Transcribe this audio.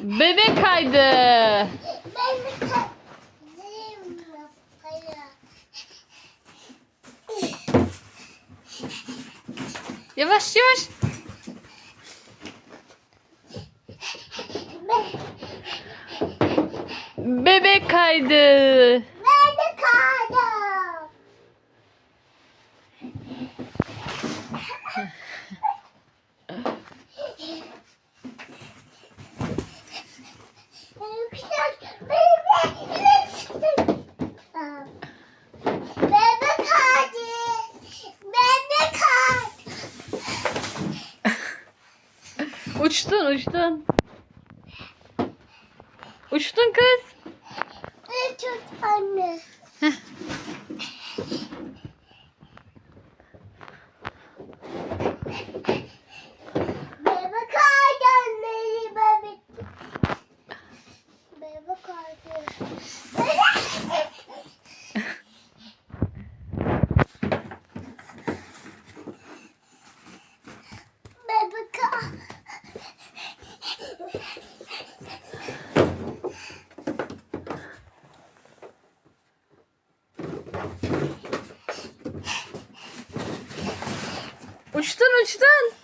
Bebek kaydı. Yavaş yavaş. Bebek kaydı. ben de kaydım. Bebek kaydı. Bebek kaydı. Uçtun uçtun. Uçtun kız. Tut anne. Bebek kaydı anne. Bebek. Bebek kaydı. Bebek kaydı. Uçtun uçtun.